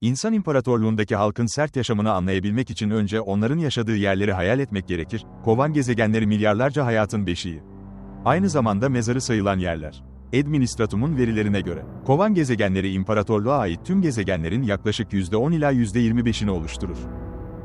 İnsan imparatorluğundaki halkın sert yaşamını anlayabilmek için önce onların yaşadığı yerleri hayal etmek gerekir, kovan gezegenleri milyarlarca hayatın beşiği. Aynı zamanda mezarı sayılan yerler. Administratum'un verilerine göre, kovan gezegenleri imparatorluğa ait tüm gezegenlerin yaklaşık %10 ila %25'ini oluşturur.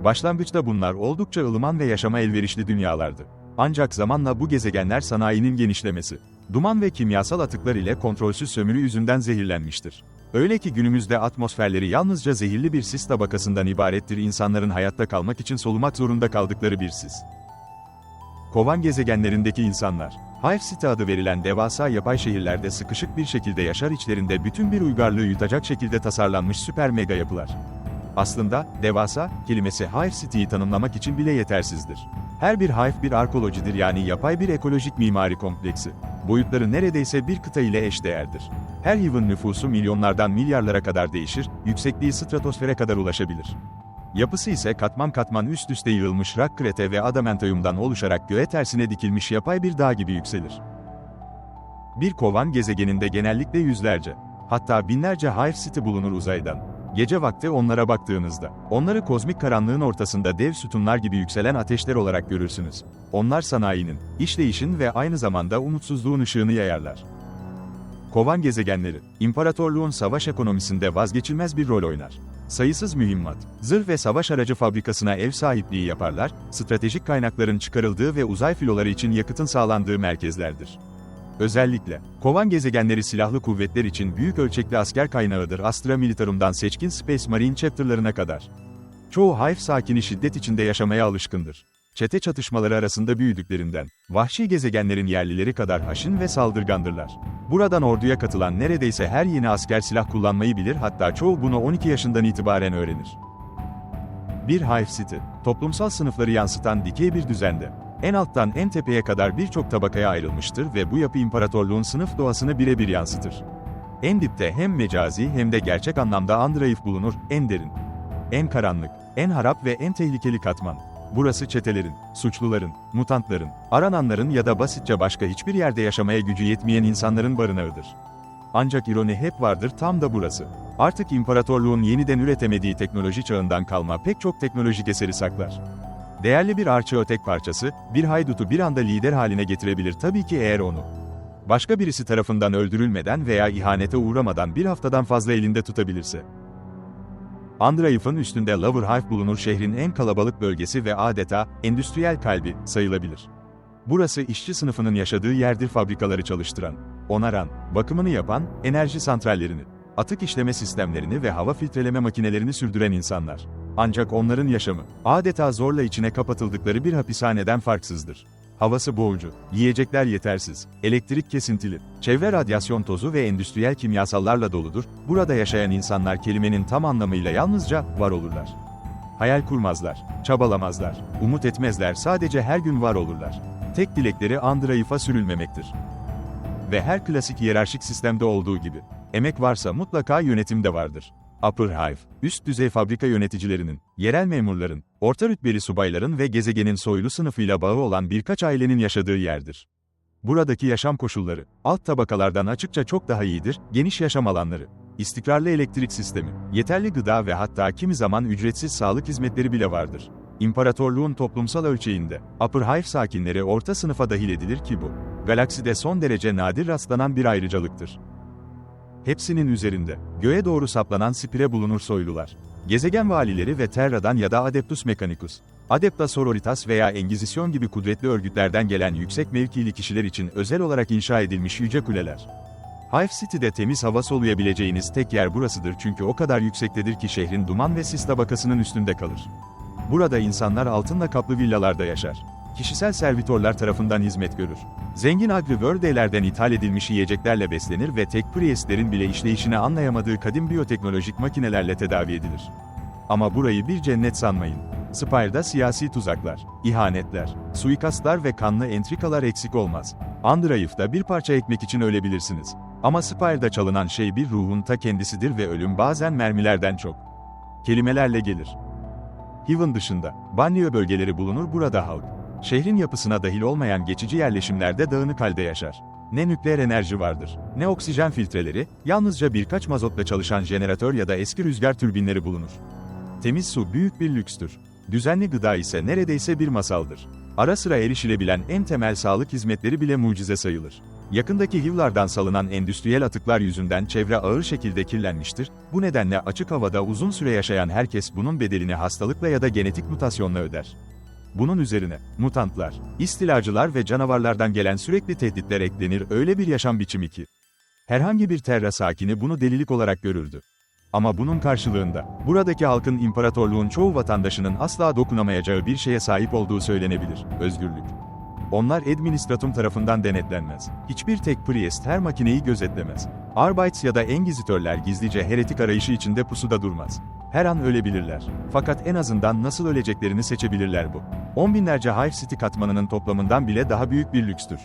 Başlangıçta bunlar oldukça ılıman ve yaşama elverişli dünyalardı. Ancak zamanla bu gezegenler sanayinin genişlemesi, duman ve kimyasal atıklar ile kontrolsüz sömürü yüzünden zehirlenmiştir. Öyle ki günümüzde atmosferleri yalnızca zehirli bir sis tabakasından ibarettir insanların hayatta kalmak için solumak zorunda kaldıkları bir sis. Kovan gezegenlerindeki insanlar, Hive City adı verilen devasa yapay şehirlerde sıkışık bir şekilde yaşar içlerinde bütün bir uygarlığı yutacak şekilde tasarlanmış süper mega yapılar. Aslında, devasa, kelimesi Hive City'yi tanımlamak için bile yetersizdir. Her bir hive bir arkeolojidir yani yapay bir ekolojik mimari kompleksi. Boyutları neredeyse bir kıta ile eşdeğerdir. Her hive'ın nüfusu milyonlardan milyarlara kadar değişir, yüksekliği stratosfere kadar ulaşabilir. Yapısı ise katman katman üst üste yığılmış rak krete ve adamantoyumdan oluşarak göğe tersine dikilmiş yapay bir dağ gibi yükselir. Bir kovan gezegeninde genellikle yüzlerce, hatta binlerce Hive City bulunur uzaydan. Gece vakti onlara baktığınızda, onları kozmik karanlığın ortasında dev sütunlar gibi yükselen ateşler olarak görürsünüz. Onlar sanayinin, işleyişin ve aynı zamanda umutsuzluğun ışığını yayarlar. Kovan gezegenleri, imparatorluğun savaş ekonomisinde vazgeçilmez bir rol oynar. Sayısız mühimmat, zırh ve savaş aracı fabrikasına ev sahipliği yaparlar, stratejik kaynakların çıkarıldığı ve uzay filoları için yakıtın sağlandığı merkezlerdir. Özellikle, kovan gezegenleri silahlı kuvvetler için büyük ölçekli asker kaynağıdır Astra Militarum'dan seçkin Space Marine chapter'larına kadar. Çoğu Hive sakini şiddet içinde yaşamaya alışkındır. Çete çatışmaları arasında büyüdüklerinden, vahşi gezegenlerin yerlileri kadar haşin ve saldırgandırlar. Buradan orduya katılan neredeyse her yeni asker silah kullanmayı bilir hatta çoğu bunu 12 yaşından itibaren öğrenir. Bir Hive City, toplumsal sınıfları yansıtan dikey bir düzende, en alttan en tepeye kadar birçok tabakaya ayrılmıştır ve bu yapı imparatorluğun sınıf doğasını birebir yansıtır. En dipte hem mecazi hem de gerçek anlamda Andrayif bulunur, en derin. En karanlık, en harap ve en tehlikeli katman. Burası çetelerin, suçluların, mutantların, arananların ya da basitçe başka hiçbir yerde yaşamaya gücü yetmeyen insanların barınağıdır. Ancak ironi hep vardır tam da burası. Artık imparatorluğun yeniden üretemediği teknoloji çağından kalma pek çok teknolojik eseri saklar. Değerli bir arçeotek parçası, bir haydutu bir anda lider haline getirebilir tabii ki eğer onu. Başka birisi tarafından öldürülmeden veya ihanete uğramadan bir haftadan fazla elinde tutabilirse. Andrayif'in üstünde Loverhive bulunur şehrin en kalabalık bölgesi ve adeta, endüstriyel kalbi, sayılabilir. Burası işçi sınıfının yaşadığı yerdir fabrikaları çalıştıran, onaran, bakımını yapan, enerji santrallerini, atık işleme sistemlerini ve hava filtreleme makinelerini sürdüren insanlar. Ancak onların yaşamı, adeta zorla içine kapatıldıkları bir hapishaneden farksızdır. Havası boğucu, yiyecekler yetersiz, elektrik kesintili, çevre radyasyon tozu ve endüstriyel kimyasallarla doludur, burada yaşayan insanlar kelimenin tam anlamıyla yalnızca var olurlar. Hayal kurmazlar, çabalamazlar, umut etmezler sadece her gün var olurlar. Tek dilekleri Andrayif'a sürülmemektir. Ve her klasik hiyerarşik sistemde olduğu gibi, emek varsa mutlaka yönetim de vardır. Upper Hive, üst düzey fabrika yöneticilerinin, yerel memurların, orta rütbeli subayların ve gezegenin soylu sınıfıyla bağı olan birkaç ailenin yaşadığı yerdir. Buradaki yaşam koşulları, alt tabakalardan açıkça çok daha iyidir, geniş yaşam alanları, istikrarlı elektrik sistemi, yeterli gıda ve hatta kimi zaman ücretsiz sağlık hizmetleri bile vardır. İmparatorluğun toplumsal ölçeğinde, Upper Hive sakinleri orta sınıfa dahil edilir ki bu, galakside son derece nadir rastlanan bir ayrıcalıktır. Hepsinin üzerinde, göğe doğru saplanan spire bulunur soylular. Gezegen valileri ve Terra'dan ya da Adeptus Mechanicus. Adepta Sororitas veya Engizisyon gibi kudretli örgütlerden gelen yüksek mevkili kişiler için özel olarak inşa edilmiş yüce kuleler. Hive City'de temiz hava soluyabileceğiniz tek yer burasıdır çünkü o kadar yüksektedir ki şehrin duman ve sis tabakasının üstünde kalır. Burada insanlar altınla kaplı villalarda yaşar. Kişisel servitorlar tarafından hizmet görür. Zengin agri-world'lerden ithal edilmiş yiyeceklerle beslenir ve tek priestlerin bile işleyişini anlayamadığı kadim biyoteknolojik makinelerle tedavi edilir. Ama burayı bir cennet sanmayın. Spire'da siyasi tuzaklar, ihanetler, suikastlar ve kanlı entrikalar eksik olmaz. Andrayif'ta bir parça ekmek için ölebilirsiniz. Ama Spire'da çalınan şey bir ruhun ta kendisidir ve ölüm bazen mermilerden çok. Kelimelerle gelir. Hiven dışında, banliyö bölgeleri bulunur burada halk. Şehrin yapısına dahil olmayan geçici yerleşimlerde dağınık halde yaşar. ne nükleer enerji vardır, ne oksijen filtreleri, yalnızca birkaç mazotla çalışan jeneratör ya da eski rüzgar türbinleri bulunur. Temiz su büyük bir lükstür. Düzenli gıda ise neredeyse bir masaldır. Ara sıra erişilebilen en temel sağlık hizmetleri bile mucize sayılır. Yakındaki yıllardan salınan endüstriyel atıklar yüzünden çevre ağır şekilde kirlenmiştir. Bu nedenle açık havada uzun süre yaşayan herkes bunun bedelini hastalıkla ya da genetik mutasyonla öder. Bunun üzerine, mutantlar, istilacılar ve canavarlardan gelen sürekli tehditler eklenir öyle bir yaşam biçimi ki. Herhangi bir terra sakini bunu delilik olarak görürdü. Ama bunun karşılığında, buradaki halkın imparatorluğun çoğu vatandaşının asla dokunamayacağı bir şeye sahip olduğu söylenebilir, özgürlük. Onlar administratum tarafından denetlenmez. Hiçbir tek priest her makineyi gözetlemez. Arbeits ya da engizitörler gizlice heretik arayışı içinde pusuda durmaz. Her an ölebilirler. Fakat en azından nasıl öleceklerini seçebilirler bu. On binlerce Hive City katmanının toplamından bile daha büyük bir lükstür.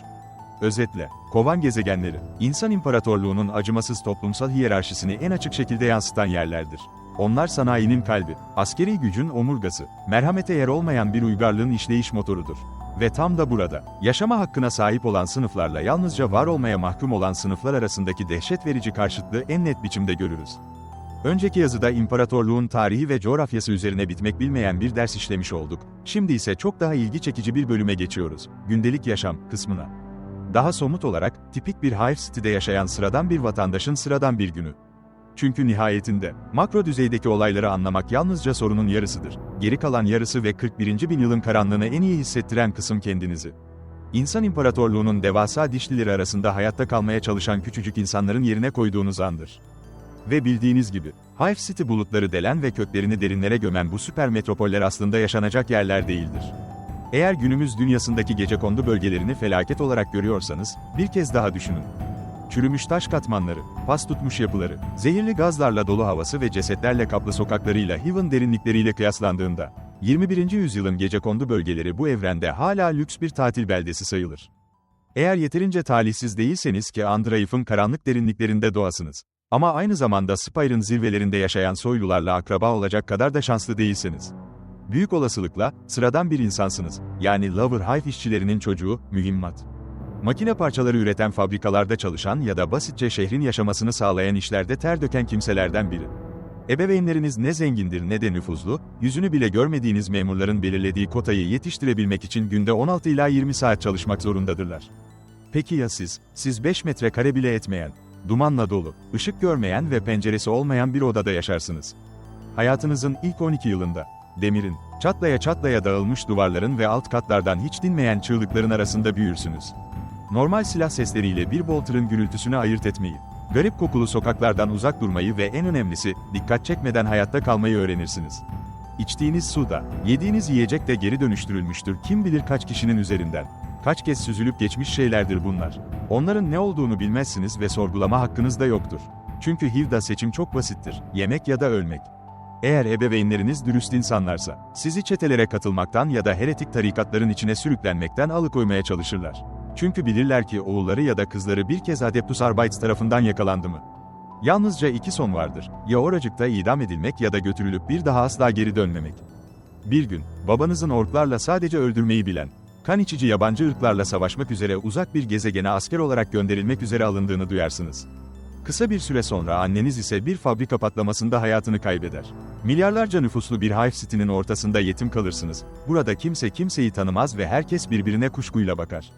Özetle, kovan gezegenleri, insan imparatorluğunun acımasız toplumsal hiyerarşisini en açık şekilde yansıtan yerlerdir. Onlar sanayinin kalbi, askeri gücün omurgası, merhamete yer olmayan bir uygarlığın işleyiş motorudur. Ve tam da burada, yaşama hakkına sahip olan sınıflarla yalnızca var olmaya mahkum olan sınıflar arasındaki dehşet verici karşıtlığı en net biçimde görürüz. Önceki yazıda imparatorluğun tarihi ve coğrafyası üzerine bitmek bilmeyen bir ders işlemiş olduk. Şimdi ise çok daha ilgi çekici bir bölüme geçiyoruz. Gündelik yaşam kısmına. Daha somut olarak, tipik bir Hive City'de yaşayan sıradan bir vatandaşın sıradan bir günü. Çünkü nihayetinde, makro düzeydeki olayları anlamak yalnızca sorunun yarısıdır. Geri kalan yarısı ve 41. bin yılın karanlığını en iyi hissettiren kısım kendinizi. İnsan İmparatorluğu'nun devasa dişlileri arasında hayatta kalmaya çalışan küçücük insanların yerine koyduğunuz andır. Ve bildiğiniz gibi, Hive City bulutları delen ve köklerini derinlere gömen bu süper metropoller aslında yaşanacak yerler değildir. Eğer günümüz dünyasındaki gecekondu bölgelerini felaket olarak görüyorsanız, bir kez daha düşünün. Çürümüş taş katmanları, pas tutmuş yapıları, zehirli gazlarla dolu havası ve cesetlerle kaplı sokaklarıyla Hiven derinlikleriyle kıyaslandığında, 21. yüzyılın gecekondu bölgeleri bu evrende hala lüks bir tatil beldesi sayılır. Eğer yeterince talihsiz değilseniz ki Andraif'in karanlık derinliklerinde doğasınız. Ama aynı zamanda Spire'ın zirvelerinde yaşayan soylularla akraba olacak kadar da şanslı değilsiniz. Büyük olasılıkla, sıradan bir insansınız, yani Lover Hive işçilerinin çocuğu, mühimmat. Makine parçaları üreten fabrikalarda çalışan ya da basitçe şehrin yaşamasını sağlayan işlerde ter döken kimselerden biri. Ebeveynleriniz ne zengindir ne de nüfuzlu, yüzünü bile görmediğiniz memurların belirlediği kotayı yetiştirebilmek için günde 16 ila 20 saat çalışmak zorundadırlar. Peki ya siz, siz 5 metrekare bile etmeyen, dumanla dolu, ışık görmeyen ve penceresi olmayan bir odada yaşarsınız. Hayatınızın ilk 12 yılında, demirin, çatlaya çatlaya dağılmış duvarların ve alt katlardan hiç dinmeyen çığlıkların arasında büyürsünüz. Normal silah sesleriyle bir bolter'ın gürültüsünü ayırt etmeyi, garip kokulu sokaklardan uzak durmayı ve en önemlisi, dikkat çekmeden hayatta kalmayı öğrenirsiniz. İçtiğiniz su da, yediğiniz yiyecek de geri dönüştürülmüştür kim bilir kaç kişinin üzerinden. Kaç kez süzülüp geçmiş şeylerdir bunlar. Onların ne olduğunu bilmezsiniz ve sorgulama hakkınız da yoktur. Çünkü HIV'da seçim çok basittir, yemek ya da ölmek. Eğer ebeveynleriniz dürüst insanlarsa, sizi çetelere katılmaktan ya da heretik tarikatların içine sürüklenmekten alıkoymaya çalışırlar. Çünkü bilirler ki oğulları ya da kızları bir kez Adeptus Arbites tarafından yakalandı mı? Yalnızca iki son vardır, ya oracıkta idam edilmek ya da götürülüp bir daha asla geri dönmemek. Bir gün, babanızın orklarla sadece öldürmeyi bilen, kan içici yabancı ırklarla savaşmak üzere uzak bir gezegene asker olarak gönderilmek üzere alındığını duyarsınız. Kısa bir süre sonra anneniz ise bir fabrika patlamasında hayatını kaybeder. Milyarlarca nüfuslu bir Hive City'nin ortasında yetim kalırsınız. Burada kimse kimseyi tanımaz ve herkes birbirine kuşkuyla bakar.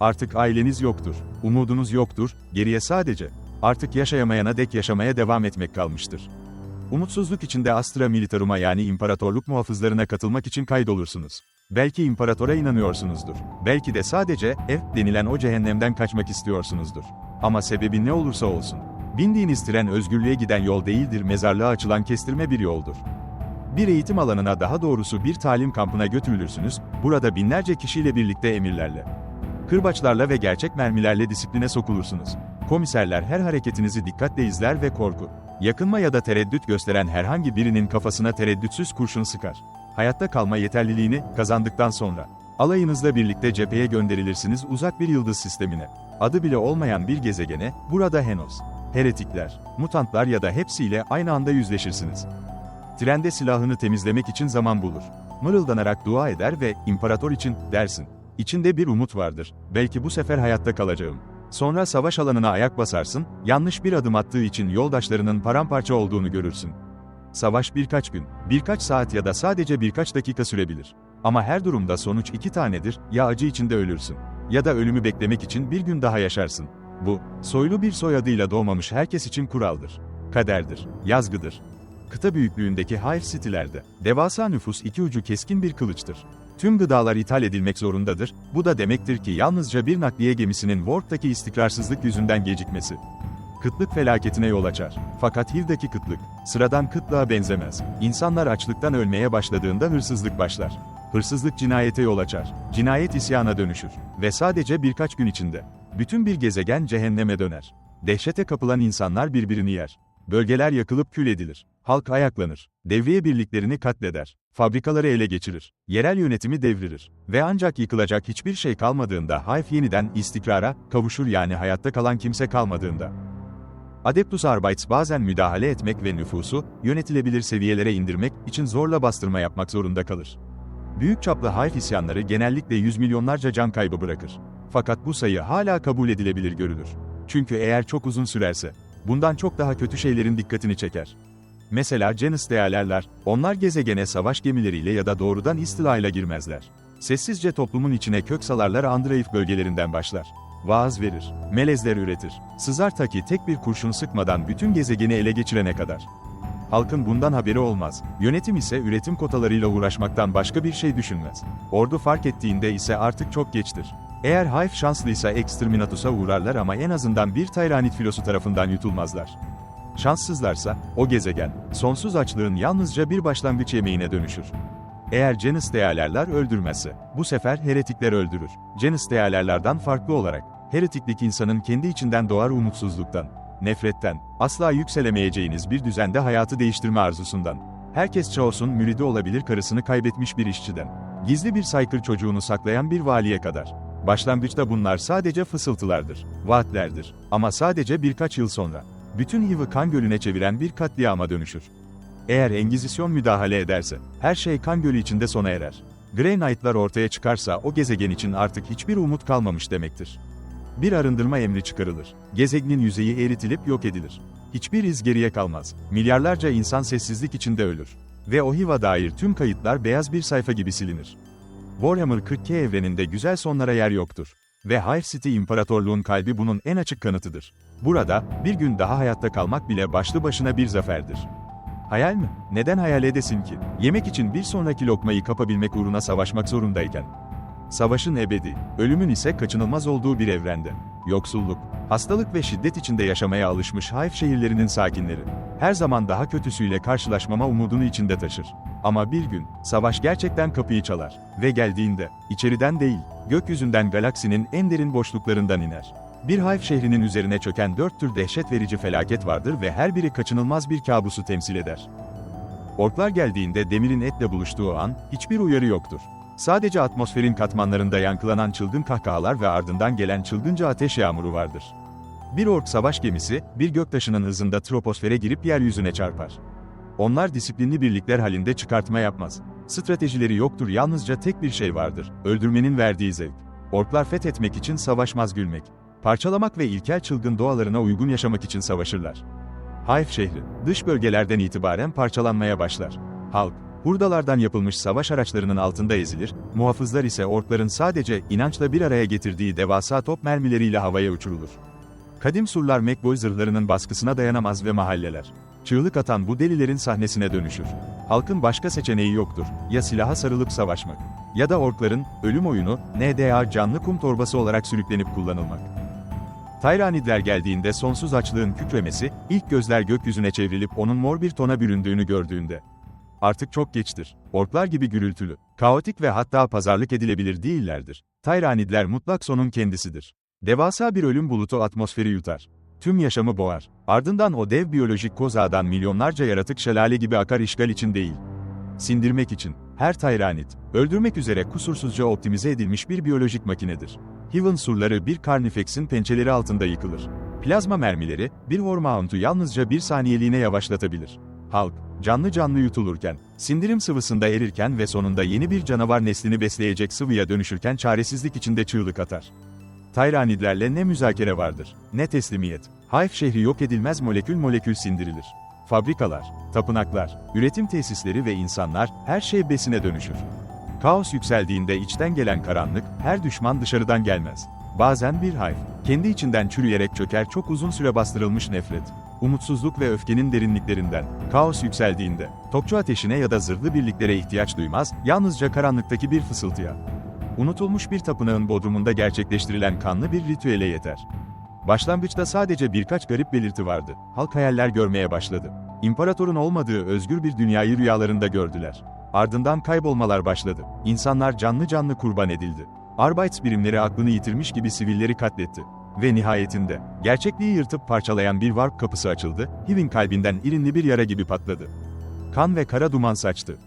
Artık aileniz yoktur, umudunuz yoktur, geriye sadece, artık yaşayamayana dek yaşamaya devam etmek kalmıştır. Umutsuzluk içinde Astra Militarum'a yani imparatorluk muhafızlarına katılmak için kaydolursunuz. Belki imparatora inanıyorsunuzdur. Belki de sadece, F denilen o cehennemden kaçmak istiyorsunuzdur. Ama sebebi ne olursa olsun. Bindiğiniz tren özgürlüğe giden yol değildir mezarlığa açılan kestirme bir yoldur. Bir eğitim alanına daha doğrusu bir talim kampına götürülürsünüz, burada binlerce kişiyle birlikte emirlerle, kırbaçlarla ve gerçek mermilerle disipline sokulursunuz. Komiserler her hareketinizi dikkatle izler ve korku, yakınma ya da tereddüt gösteren herhangi birinin kafasına tereddütsüz kurşun sıkar. Hayatta kalma yeterliliğini kazandıktan sonra alayınızla birlikte cepheye gönderilirsiniz uzak bir yıldız sistemine. Adı bile olmayan bir gezegene, burada Henos, heretikler, mutantlar ya da hepsiyle aynı anda yüzleşirsiniz. Trende silahını temizlemek için zaman bulur. Mırıldanarak dua eder ve imparator için dersin. İçinde bir umut vardır. Belki bu sefer hayatta kalacağım. Sonra savaş alanına ayak basarsın, yanlış bir adım attığı için yoldaşlarının paramparça olduğunu görürsün. Savaş birkaç gün, birkaç saat ya da sadece birkaç dakika sürebilir. Ama her durumda sonuç iki tanedir, ya acı içinde ölürsün, ya da ölümü beklemek için bir gün daha yaşarsın. Bu, soylu bir soyadıyla doğmamış herkes için kuraldır. Kaderdir, yazgıdır. Kıta büyüklüğündeki Hive City'lerde, devasa nüfus iki ucu keskin bir kılıçtır. Tüm gıdalar ithal edilmek zorundadır, bu da demektir ki yalnızca bir nakliye gemisinin Warp'taki istikrarsızlık yüzünden gecikmesi. Kıtlık felaketine yol açar. Fakat HIV'daki kıtlık, sıradan kıtlığa benzemez. İnsanlar açlıktan ölmeye başladığında hırsızlık başlar. Hırsızlık cinayete yol açar. Cinayet isyana dönüşür. Ve sadece birkaç gün içinde, bütün bir gezegen cehenneme döner. Dehşete kapılan insanlar birbirini yer. Bölgeler yakılıp kül edilir. Halk ayaklanır. Devriye birliklerini katleder. Fabrikaları ele geçirir. Yerel yönetimi devririr. Ve ancak yıkılacak hiçbir şey kalmadığında Hive yeniden istikrara kavuşur yani hayatta kalan kimse kalmadığında. Adeptus Arbites bazen müdahale etmek ve nüfusu, yönetilebilir seviyelere indirmek için zorla bastırma yapmak zorunda kalır. Büyük çaplı Hive isyanları genellikle yüz milyonlarca can kaybı bırakır. Fakat bu sayı hala kabul edilebilir görülür. Çünkü eğer çok uzun sürerse, bundan çok daha kötü şeylerin dikkatini çeker. Mesela Janus değerlerler, onlar gezegene savaş gemileriyle ya da doğrudan istilayla girmezler. Sessizce toplumun içine kök salarlar Andraif bölgelerinden başlar. Vaaz verir, melezler üretir. Sızar ta tek bir kurşun sıkmadan bütün gezegeni ele geçirene kadar. Halkın bundan haberi olmaz. Yönetim ise üretim kotalarıyla uğraşmaktan başka bir şey düşünmez. Ordu fark ettiğinde ise artık çok geçtir. Eğer Hive şanslıysa Exterminatus'a uğrarlar ama en azından bir Tyranid filosu tarafından yutulmazlar. Şanssızlarsa, o gezegen, sonsuz açlığın yalnızca bir başlangıç yemeğine dönüşür. Eğer Janus değerlerler öldürmezse, bu sefer heretikler öldürür. Janus değerlerlerden farklı olarak, heretiklik insanın kendi içinden doğar umutsuzluktan, nefretten, asla yükselemeyeceğiniz bir düzende hayatı değiştirme arzusundan. Herkes Chaos'un müridi olabilir karısını kaybetmiş bir işçiden. Gizli bir saykır çocuğunu saklayan bir valiye kadar. Başlangıçta bunlar sadece fısıltılardır, vaatlerdir. Ama sadece birkaç yıl sonra, bütün Hiv'ı kan gölüne çeviren bir katliama dönüşür. Eğer Engizisyon müdahale ederse, her şey kan gölü içinde sona erer. Grey Knight'lar ortaya çıkarsa o gezegen için artık hiçbir umut kalmamış demektir. Bir arındırma emri çıkarılır. Gezegenin yüzeyi eritilip yok edilir. Hiçbir iz geriye kalmaz. Milyarlarca insan sessizlik içinde ölür. Ve o Hiva dair tüm kayıtlar beyaz bir sayfa gibi silinir. Warhammer 40K evreninde güzel sonlara yer yoktur. Ve Hive City İmparatorluğun kalbi bunun en açık kanıtıdır. Burada, bir gün daha hayatta kalmak bile başlı başına bir zaferdir. Hayal mi? Neden hayal edesin ki? Yemek için bir sonraki lokmayı kapabilmek uğruna savaşmak zorundayken. Savaşın ebedi, ölümün ise kaçınılmaz olduğu bir evrende. Yoksulluk, hastalık ve şiddet içinde yaşamaya alışmış Hive şehirlerinin sakinleri. Her zaman daha kötüsüyle karşılaşmama umudunu içinde taşır. Ama bir gün, savaş gerçekten kapıyı çalar. Ve geldiğinde, içeriden değil, gökyüzünden galaksinin en derin boşluklarından iner. Bir Hive şehrinin üzerine çöken dört tür dehşet verici felaket vardır ve her biri kaçınılmaz bir kabusu temsil eder. Orklar geldiğinde demirin etle buluştuğu an, hiçbir uyarı yoktur. Sadece atmosferin katmanlarında yankılanan çılgın kahkahalar ve ardından gelen çılgınca ateş yağmuru vardır. Bir ork savaş gemisi, bir göktaşının hızında troposfere girip yeryüzüne çarpar. Onlar disiplinli birlikler halinde çıkartma yapmaz. Stratejileri yoktur yalnızca tek bir şey vardır, öldürmenin verdiği zevk. Orklar fethetmek için savaşmaz gülmek. Parçalamak ve ilkel çılgın doğalarına uygun yaşamak için savaşırlar. Hive şehri, dış bölgelerden itibaren parçalanmaya başlar. Halk, hurdalardan yapılmış savaş araçlarının altında ezilir, muhafızlar ise orkların sadece inançla bir araya getirdiği devasa top mermileriyle havaya uçurulur. Kadim surlar Mekboy zırhlarının baskısına dayanamaz ve mahalleler. Çığlık atan bu delilerin sahnesine dönüşür. Halkın başka seçeneği yoktur. Ya silaha sarılıp savaşmak. Ya da orkların, ölüm oyunu, NDA canlı kum torbası olarak sürüklenip kullanılmak. Tyranidler geldiğinde sonsuz açlığın kükremesi, ilk gözler gökyüzüne çevrilip onun mor bir tona büründüğünü gördüğünde. Artık çok geçtir. Orklar gibi gürültülü, kaotik ve hatta pazarlık edilebilir değillerdir. Tyranidler mutlak sonun kendisidir. Devasa bir ölüm bulutu atmosferi yutar. Tüm yaşamı boğar. Ardından o dev biyolojik kozağdan milyonlarca yaratık şelale gibi akar işgal için değil. Sindirmek için. Her Tyranid, öldürmek üzere kusursuzca optimize edilmiş bir biyolojik makinedir. Heaven surları bir Carnifex'in pençeleri altında yıkılır. Plazma mermileri, bir Hormount'u yalnızca bir saniyeliğine yavaşlatabilir. Halk, canlı canlı yutulurken, sindirim sıvısında erirken ve sonunda yeni bir canavar neslini besleyecek sıvıya dönüşürken çaresizlik içinde çığlık atar. Tayranidlerle ne müzakere vardır, ne teslimiyet. Hayf şehri yok edilmez molekül molekül sindirilir. Fabrikalar, tapınaklar, üretim tesisleri ve insanlar, her şey besine dönüşür. Kaos yükseldiğinde içten gelen karanlık, her düşman dışarıdan gelmez. Bazen bir hayf, kendi içinden çürüyerek çöker çok uzun süre bastırılmış nefret. Umutsuzluk ve öfkenin derinliklerinden, kaos yükseldiğinde, topçu ateşine ya da zırhlı birliklere ihtiyaç duymaz, yalnızca karanlıktaki bir fısıltıya. Unutulmuş bir tapınağın bodrumunda gerçekleştirilen kanlı bir ritüele yeter. Başlangıçta sadece birkaç garip belirti vardı. Halk hayaller görmeye başladı. İmparatorun olmadığı özgür bir dünyayı rüyalarında gördüler. Ardından kaybolmalar başladı. İnsanlar canlı canlı kurban edildi. Arbeits birimleri aklını yitirmiş gibi sivilleri katletti. Ve nihayetinde, gerçekliği yırtıp parçalayan bir warp kapısı açıldı, Hiv'in kalbinden irinli bir yara gibi patladı. Kan ve kara duman saçtı.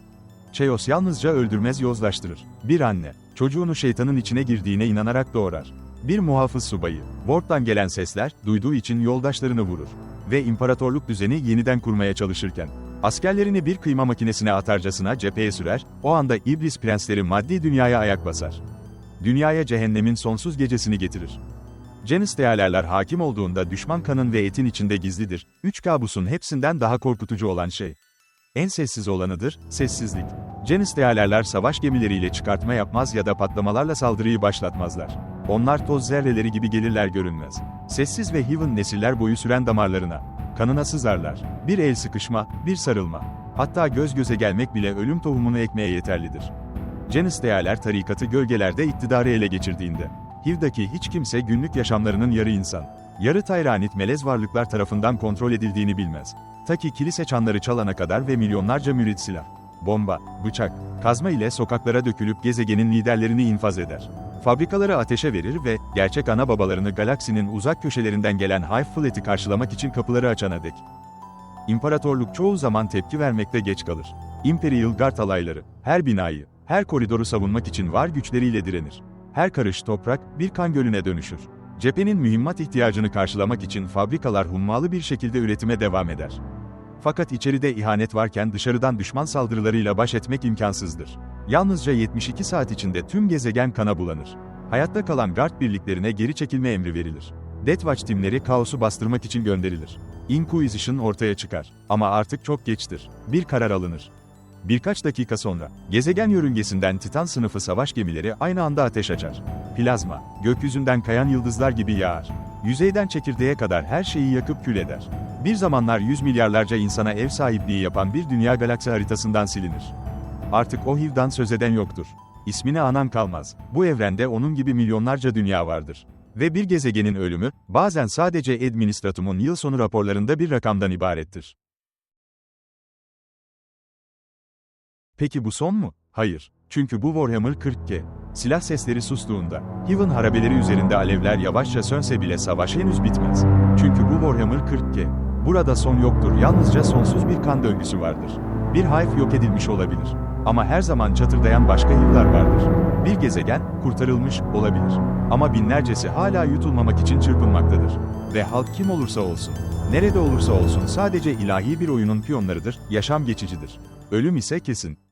Cheos yalnızca öldürmez yozlaştırır. Bir anne, çocuğunu şeytanın içine girdiğine inanarak doğurar. Bir muhafız subayı, Vort'tan gelen sesler, duyduğu için yoldaşlarını vurur. Ve imparatorluk düzeni yeniden kurmaya çalışırken, askerlerini bir kıyma makinesine atarcasına cepheye sürer, o anda iblis prensleri maddi dünyaya ayak basar. Dünyaya cehennemin sonsuz gecesini getirir. Cenistealerler hakim olduğunda düşman kanın ve etin içinde gizlidir, üç kabusun hepsinden daha korkutucu olan şey. En sessiz olanıdır, sessizlik. Cenistealerler savaş gemileriyle çıkartma yapmaz ya da patlamalarla saldırıyı başlatmazlar. Onlar toz zerreleri gibi gelirler görünmez. Sessiz ve Heaven nesiller boyu süren damarlarına, kanına sızarlar. Bir el sıkışma, bir sarılma. Hatta göz göze gelmek bile ölüm tohumunu ekmeye yeterlidir. Cenistealer tarikatı gölgelerde iktidarı ele geçirdiğinde, Hiv'daki hiç kimse günlük yaşamlarının yarı insan, yarı tayranit melez varlıklar tarafından kontrol edildiğini bilmez. Ta ki kilise çanları çalana kadar ve milyonlarca mürit silah, bomba, bıçak, kazma ile sokaklara dökülüp gezegenin liderlerini infaz eder. Fabrikaları ateşe verir ve, gerçek ana babalarını galaksinin uzak köşelerinden gelen Hive Fleet'i karşılamak için kapıları açana dek. İmparatorluk çoğu zaman tepki vermekte geç kalır. Imperial Guard alayları, her binayı, her koridoru savunmak için var güçleriyle direnir. Her karış toprak, bir kan gölüne dönüşür. Cephenin mühimmat ihtiyacını karşılamak için fabrikalar hummalı bir şekilde üretime devam eder. Fakat içeride ihanet varken dışarıdan düşman saldırılarıyla baş etmek imkansızdır. Yalnızca 72 saat içinde tüm gezegen kana bulanır. Hayatta kalan guard birliklerine geri çekilme emri verilir. Death Watch timleri kaosu bastırmak için gönderilir. Inquisition ortaya çıkar. Ama artık çok geçtir. Bir karar alınır. Birkaç dakika sonra, gezegen yörüngesinden Titan sınıfı savaş gemileri aynı anda ateş açar. Plazma, gökyüzünden kayan yıldızlar gibi yağar. Yüzeyden çekirdeğe kadar her şeyi yakıp kül eder. Bir zamanlar yüz milyarlarca insana ev sahipliği yapan bir dünya galaksi haritasından silinir. Artık o Hiv'dan söz eden yoktur. İsmini anan kalmaz. Bu evrende onun gibi milyonlarca dünya vardır. Ve bir gezegenin ölümü, bazen sadece Administratum'un yıl sonu raporlarında bir rakamdan ibarettir. Peki bu son mu? Hayır. Çünkü bu Warhammer 40K. Silah sesleri sustuğunda, Heaven harabeleri üzerinde alevler yavaşça sönse bile savaş henüz bitmez. Çünkü bu Warhammer 40K. Burada son yoktur, yalnızca sonsuz bir kan döngüsü vardır. Bir Hive yok edilmiş olabilir. Ama her zaman çatırdayan başka yıllar vardır. Bir gezegen, kurtarılmış, olabilir. Ama binlercesi hala yutulmamak için çırpınmaktadır. Ve halk kim olursa olsun, nerede olursa olsun sadece ilahi bir oyunun piyonlarıdır, yaşam geçicidir. Ölüm ise kesin.